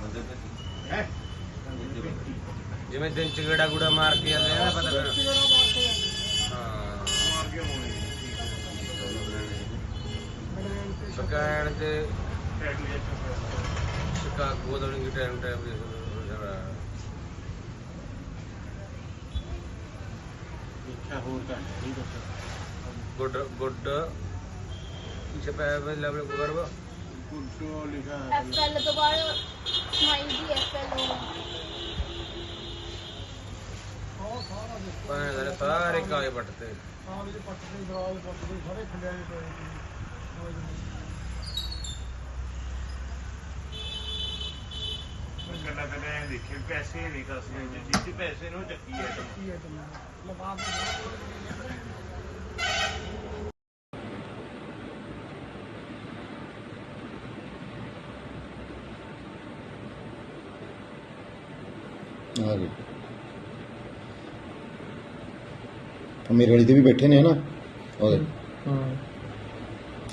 ਬੰਦੇ ਜਿਵੇਂ ਦਿਨ ਚਗੜਾ ਗੁੜਾ ਮਾਰ ਕੇ ਆਉਂਦੇ ਆ ਪਤਾ ਫਿਰ ਹਾਂ ਮਾਰ ਕੇ ਹੋਣੀ ਸ਼ਿਕਾਇਣ ਤੇ ਸ਼ਿਕਾਗੋ ਦਾ ਨਹੀਂ ਟਾਈਮ ਟਾਈਮ ਦੇ ਗੁੱਡ ਗੁੱਡ। ਇਸ ਪੈ ਲੈਵਲ ਕੋ ਕਰਵਾ। ਐਫਐਲ ਤੋਂ ਬਾਅਦ ਸਮਾਈਲ ਦੀ ਐਫਐਲ ਸਾਰਾ ਸਾਰਾ ਦੇਖੋ ਪਾਣੇ ਦੇ ਸਾਰੇ ਕਾਗਜ਼ ਪੱਟਦੇ ਸਾਹ ਵਿੱਚ ਪੱਟਦੇ ਦਰਾਜ ਪੱਟਦੇ ਸਾਰੇ ਖੰਡਿਆਂ ਦੇ ਪਏ ਸੀ ਗੱਲਾਂ ਤਾਂ ਮੈਂ ਦੇਖੇ ਪੈਸੇ ਨਹੀਂ ਕਸਨੇ ਜਿੱਥੇ ਪੈਸੇ ਨੂੰ ਚੱਕੀ ਹੈ ਕੀ ਹੈ ਤੁਮ ਲਗਾ ਕੇ ਆ ਮੇਰੇ ਵਾਲੀ ਤੇ ਵੀ ਬੈਠੇ ਨੇ ਹਨਾ। ਉਹਦੇ ਹਾਂ।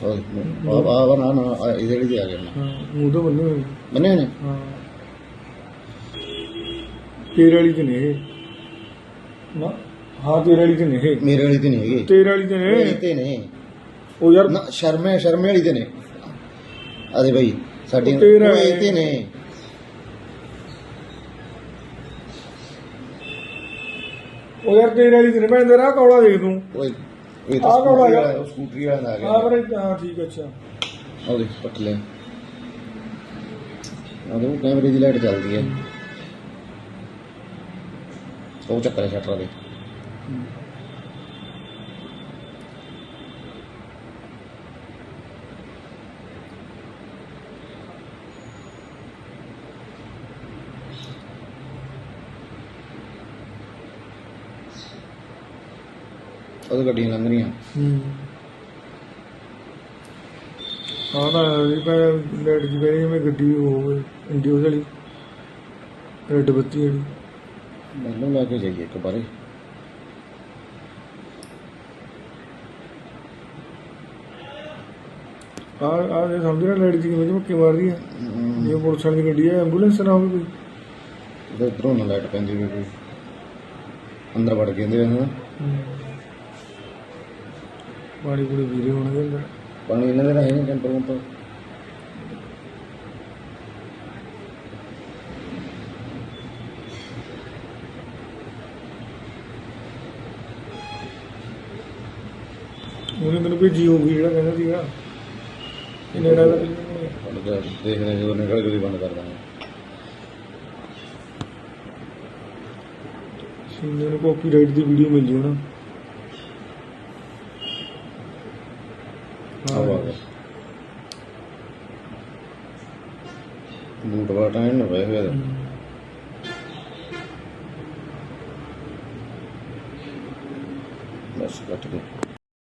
ਉਹਦੇ ਆ ਆ ਨਾ ਨਾ ਇਹਦੇ ਤੇ ਆ ਨਾ ਹਾਂ ਤੋਂ ਬੰਨੇ ਹੋਏ। ਬੰਨੇ ਨੇ? ਹਾਂ। ਤੇਰੇ ਵਾਲੀ ਤੇ ਨਹੀਂ ਨਾ ਹਾਂ ਤੇਰੇ ਵਾਲੀ ਤੇ ਨਹੀਂ ਮੇਰੇ ਵਾਲੀ ਤੇ ਨਹੀਂ ਹੈਗੇ ਤੇਰੇ ਵਾਲੀ ਤੇ ਨਹੀਂ ਤੇ ਨੇ। ਉਹ ਯਾਰ। ਨਾ ਸ਼ਰਮੇ ਸ਼ਰਮੇ ਵਾਲੀ ਤੇ ਨੇ। ਆਦੇ ਭਾਈ ਸਾਡੀ ਉਹ। ਇਹ ਤੇ ਨੇ। ਉਹ ਯਾਰ ਤੇਰੇ ਵਾਲੀ ਨਹੀਂ ਭੈਣ ਤੇਰਾ ਕੌੜਾ ਦੇਖ ਤੂੰ। ਓਏ ਇਹ ਆਹ ਤਾਂ ਕੌਣ ਆ ਸਕੂਟਰੀ? ਵਾਲਾ ਸਕੂਟਰੀ ਵਾਲਾ ਆ ਗਿਆ। ਪਰ ਹਾਂ ਠੀਕ ਅੱਛਾ। ਉਹਦੇ ਪੱਟ ਲੈ ਉਹਦੇ ਕੈਮਰੇ ਦੀ ਲਾਈਟ ਚੱਲਦੀ ਹੈ। ਉਹ ਚੱਕਰ ਹੈ ਸ਼ਟਰ ਦੇ ਉਹਦੇ ਗੱਡੀਆਂ ਲੰਘ ਰਹੀਆਂ ਹੂੰ। ਹਾਂ ਤਾਂ ਇਹ ਪੈ ਲੈਟ ਜੀ ਪਈ ਮੈਂ ਗੱਡੀ ਹੋਵੇ ਇੰਡੀਓ ਵਾਲੀ ਰੈੱਡ ਬੱਤੀ ਵਾਲੀ। ਮੈਨੂੰ ਲੈ ਕੇ ਜਾਈਏ ਇੱਕ ਵਾਰੀ। ਆ ਆ ਜੇ ਸਮਝ ਰਿਹਾ ਲੈਟ ਜੀ ਕਿਵੇਂ ਝਮੱਕੇ ਮਾਰ ਰਹੀ ਹੈ। ਇਹ ਪੁਲਿਸ ਵਾਲੀ ਗੱਡੀ ਹੈ ਐਂਬੂਲੈਂਸ ਨਾ ਹੋਵੇ ਕੋਈ। ਉਹਦੇ ਇਧਰੋਂ ਨਾ ਲਾਈਟ ਪੈਂਦੀ ਵੀ ਕੋਈ। ਅੰਦਰ ਵੜ ਕੇ ਹੁੰਦੇ ਹਨ ਪਾਣੀ ਪੂਰੀ ਵੀਰੇ ਹੋਣਗੇ ਅੰਦਰ। ਪਾਣੀ ਇਹਨਾਂ ਦੇ ਰਹੇ ਨੇ ਕੈਂਪਰ ਕੰਪਰ ਉਹਨੇ ਮੈਨੂੰ ਭੇਜੀ ਹੋਊਗੀ ਜਿਹੜਾ ਕਹਿੰਦਾ ਸੀਗਾ। ਇਹ ਨੇੜਾ ਦਾ ਲੱਗਾ ਦੇਖਦੇ ਜਦੋਂ ਨਿਕਲ ਕੇ ਬੰਦ ਕਰ ਦਾਂਗੇ। ਸੀਨੇ ਨੂੰ ਕਾਪੀਰਾਈਟ ਦੀ ਵੀਡੀਓ ਮਿਲ ਜੂ ਨਾ। ਆਵਾ ਗਿਆ ਬੂਟ ਵਾਟਾ ਇਹਨੂੰ ਵੇ ਹੋਇਆ ਦਾ। ਬਸ ਕੱਟ ਦੇ